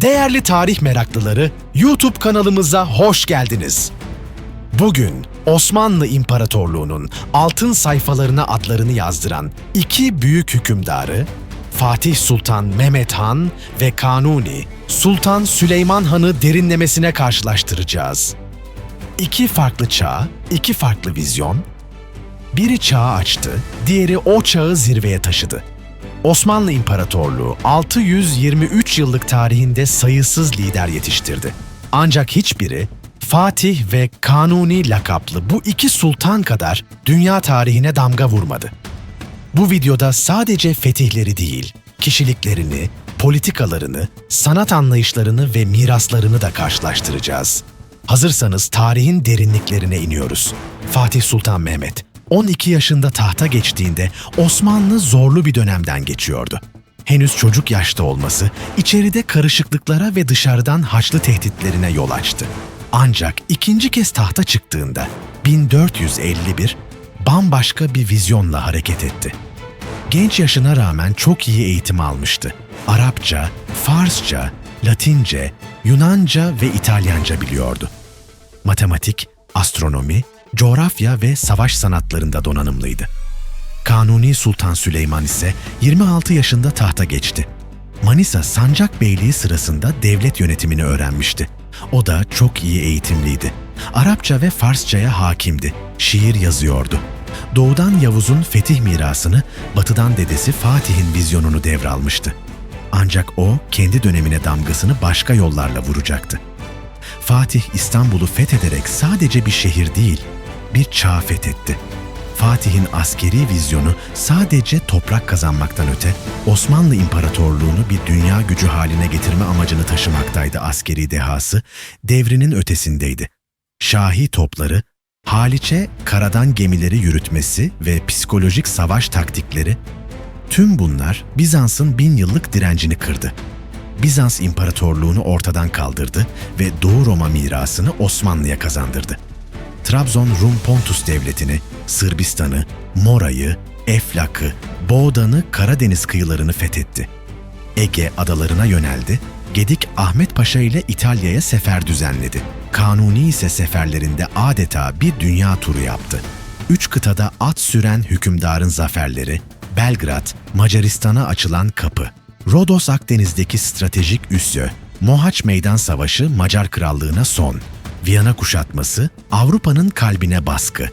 Değerli tarih meraklıları, YouTube kanalımıza hoş geldiniz. Bugün Osmanlı İmparatorluğu'nun altın sayfalarına adlarını yazdıran iki büyük hükümdarı, Fatih Sultan Mehmet Han ve Kanuni Sultan Süleyman Han'ı derinlemesine karşılaştıracağız. İki farklı çağ, iki farklı vizyon, biri çağı açtı, diğeri o çağı zirveye taşıdı. Osmanlı İmparatorluğu 623 yıllık tarihinde sayısız lider yetiştirdi. Ancak hiçbiri Fatih ve Kanuni lakaplı bu iki sultan kadar dünya tarihine damga vurmadı. Bu videoda sadece fetihleri değil, kişiliklerini, politikalarını, sanat anlayışlarını ve miraslarını da karşılaştıracağız. Hazırsanız tarihin derinliklerine iniyoruz. Fatih Sultan Mehmet 12 yaşında tahta geçtiğinde Osmanlı zorlu bir dönemden geçiyordu. Henüz çocuk yaşta olması içeride karışıklıklara ve dışarıdan Haçlı tehditlerine yol açtı. Ancak ikinci kez tahta çıktığında 1451 bambaşka bir vizyonla hareket etti. Genç yaşına rağmen çok iyi eğitim almıştı. Arapça, Farsça, Latince, Yunanca ve İtalyanca biliyordu. Matematik, astronomi, coğrafya ve savaş sanatlarında donanımlıydı. Kanuni Sultan Süleyman ise 26 yaşında tahta geçti. Manisa Sancak Beyliği sırasında devlet yönetimini öğrenmişti. O da çok iyi eğitimliydi. Arapça ve Farsçaya hakimdi. Şiir yazıyordu. Doğudan Yavuz'un fetih mirasını, batıdan dedesi Fatih'in vizyonunu devralmıştı. Ancak o kendi dönemine damgasını başka yollarla vuracaktı. Fatih İstanbul'u fethederek sadece bir şehir değil, bir çağ fethetti. Fatih'in askeri vizyonu sadece toprak kazanmaktan öte Osmanlı İmparatorluğunu bir dünya gücü haline getirme amacını taşımaktaydı askeri dehası, devrinin ötesindeydi. Şahi topları, Haliç'e karadan gemileri yürütmesi ve psikolojik savaş taktikleri, tüm bunlar Bizans'ın bin yıllık direncini kırdı. Bizans İmparatorluğunu ortadan kaldırdı ve Doğu Roma mirasını Osmanlı'ya kazandırdı. Trabzon Rum Pontus Devleti'ni, Sırbistan'ı, Mora'yı, Eflak'ı, Boğdan'ı, Karadeniz kıyılarını fethetti. Ege adalarına yöneldi, Gedik Ahmet Paşa ile İtalya'ya sefer düzenledi. Kanuni ise seferlerinde adeta bir dünya turu yaptı. Üç kıtada at süren hükümdarın zaferleri, Belgrad, Macaristan'a açılan kapı, Rodos Akdeniz'deki stratejik üssü, Mohaç Meydan Savaşı Macar Krallığına son, Viyana kuşatması, Avrupa'nın kalbine baskı,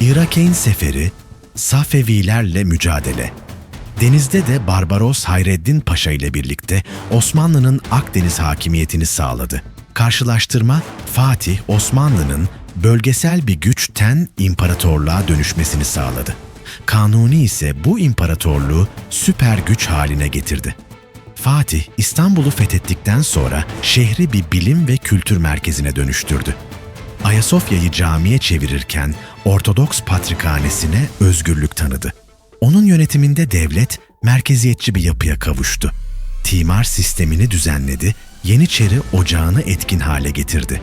İrakeyn Seferi, Safevilerle mücadele. Denizde de Barbaros Hayreddin Paşa ile birlikte Osmanlı'nın Akdeniz hakimiyetini sağladı. Karşılaştırma, Fatih Osmanlı'nın bölgesel bir güçten imparatorluğa dönüşmesini sağladı. Kanuni ise bu imparatorluğu süper güç haline getirdi. Fatih, İstanbul'u fethettikten sonra şehri bir bilim ve kültür merkezine dönüştürdü. Ayasofya'yı camiye çevirirken Ortodoks Patrikhanesi'ne özgürlük tanıdı. Onun yönetiminde devlet merkeziyetçi bir yapıya kavuştu. Timar sistemini düzenledi, Yeniçeri ocağını etkin hale getirdi.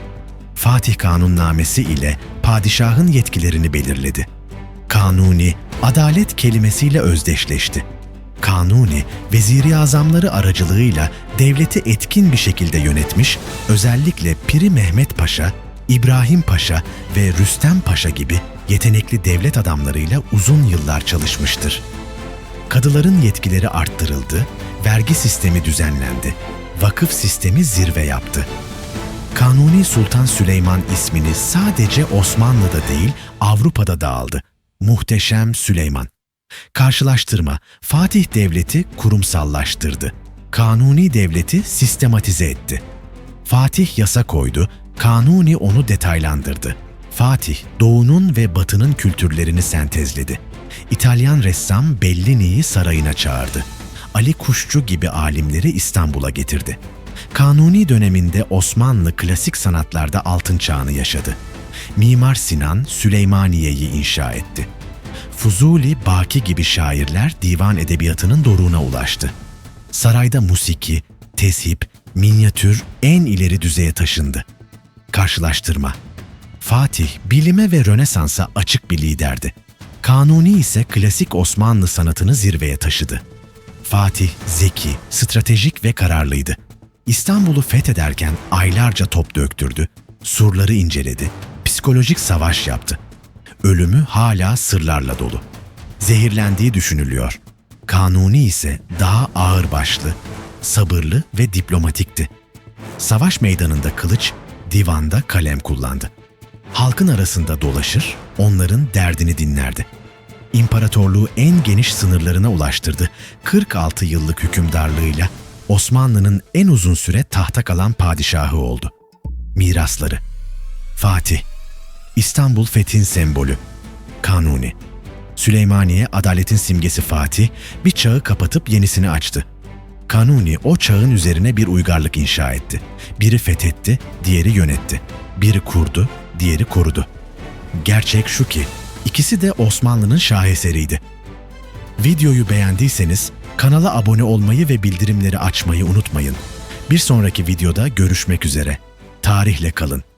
Fatih Kanunnamesi ile padişahın yetkilerini belirledi. Kanuni, adalet kelimesiyle özdeşleşti. Kanuni, veziri azamları aracılığıyla devleti etkin bir şekilde yönetmiş, özellikle Piri Mehmet Paşa, İbrahim Paşa ve Rüstem Paşa gibi yetenekli devlet adamlarıyla uzun yıllar çalışmıştır. Kadıların yetkileri arttırıldı, vergi sistemi düzenlendi, vakıf sistemi zirve yaptı. Kanuni Sultan Süleyman ismini sadece Osmanlı'da değil Avrupa'da da aldı. Muhteşem Süleyman. Karşılaştırma, Fatih Devleti kurumsallaştırdı. Kanuni Devleti sistematize etti. Fatih yasa koydu, Kanuni onu detaylandırdı. Fatih, Doğu'nun ve Batı'nın kültürlerini sentezledi. İtalyan ressam Bellini'yi sarayına çağırdı. Ali Kuşçu gibi alimleri İstanbul'a getirdi. Kanuni döneminde Osmanlı klasik sanatlarda altın çağını yaşadı. Mimar Sinan Süleymaniye'yi inşa etti. Fuzuli, Baki gibi şairler divan edebiyatının doruğuna ulaştı. Sarayda musiki, teship, minyatür en ileri düzeye taşındı. Karşılaştırma Fatih, bilime ve Rönesans'a açık bir liderdi. Kanuni ise klasik Osmanlı sanatını zirveye taşıdı. Fatih, zeki, stratejik ve kararlıydı. İstanbul'u fethederken aylarca top döktürdü, surları inceledi, psikolojik savaş yaptı. Ölümü hala sırlarla dolu. Zehirlendiği düşünülüyor. Kanuni ise daha ağırbaşlı, sabırlı ve diplomatikti. Savaş meydanında kılıç, divanda kalem kullandı. Halkın arasında dolaşır, onların derdini dinlerdi. İmparatorluğu en geniş sınırlarına ulaştırdı. 46 yıllık hükümdarlığıyla Osmanlı'nın en uzun süre tahta kalan padişahı oldu. Mirasları Fatih İstanbul fethin sembolü Kanuni Süleymaniye adaletin simgesi Fatih bir çağı kapatıp yenisini açtı. Kanuni o çağın üzerine bir uygarlık inşa etti. Biri fethetti, diğeri yönetti. Biri kurdu, diğeri korudu. Gerçek şu ki ikisi de Osmanlı'nın şaheseriydi. Videoyu beğendiyseniz kanala abone olmayı ve bildirimleri açmayı unutmayın. Bir sonraki videoda görüşmek üzere. Tarihle kalın.